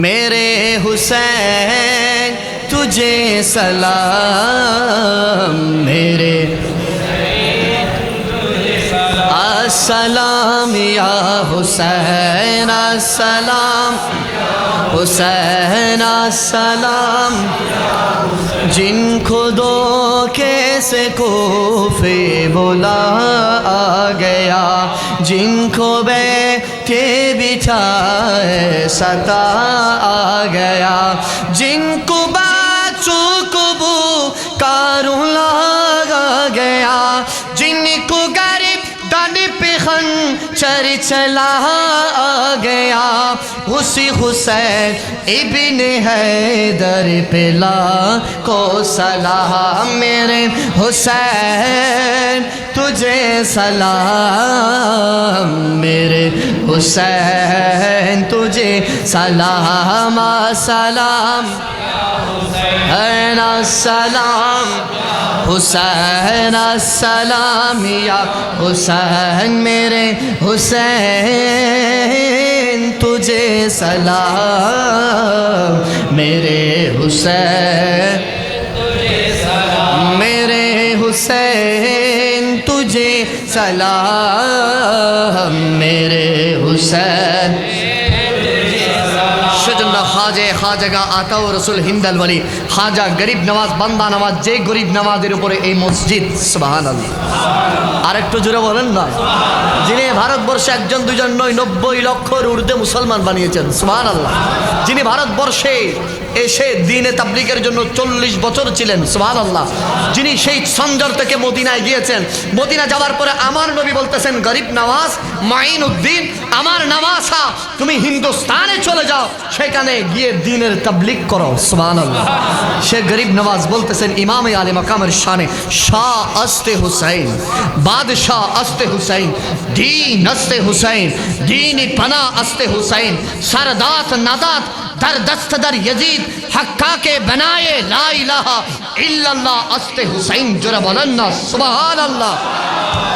میرے حسین تجھے سلام میرے السلام یا حسین السلام حسین السلام جن خودوں کے سے کوفے بولا آ گیا جن کو بے بچھا ستا آ گیا جن کو بچو کبو کارولہ چر چلا آ گیا اسی حسین ابن ہے در پلا کو صلاح میرے حسین تجھے سلام میرے حسین تجھے صلاح ہم سلام ارا سلام حسین السلام یا حسین میرے حسین تجھے سلام میرے حسین میرے حسین تجھے سلام ہم میرے حسین হাজে হাজাগা আতাউ রসুল হিন্দাল বলি হাজা গরিব নামাজ বান্দা নামাজ যে গরিব নামাজের উপরে এই মসজিদ সুবাহান আলী আর একটু জোরে বলেন না যিনি ভারতবর্ষে একজন দুজন নয় নব্বই লক্ষর ঊর্ধ্বে মুসলমান বানিয়েছেন সুবাহান আল্লাহ যিনি ভারতবর্ষে এসে দিনে তাবলিকের জন্য চল্লিশ বছর ছিলেন সোহান আল্লাহ যিনি সেই সঞ্জর থেকে মদিনায় গিয়েছেন মদিনা যাওয়ার পরে আমার নবী বলতেছেন গরিব নামাজ মাইন উদ্দিন আমার নামাজা তুমি হিন্দুস্তানে চলে যাও সেখানে تبلیغ کرو اللہ شیخ غریب نواز سن امام شاہ بادشاہ است حسین دین است است حسین حسین پناہ سردات در در دست یزید کے بنائے لا الہ الا اللہ اللہ سبحان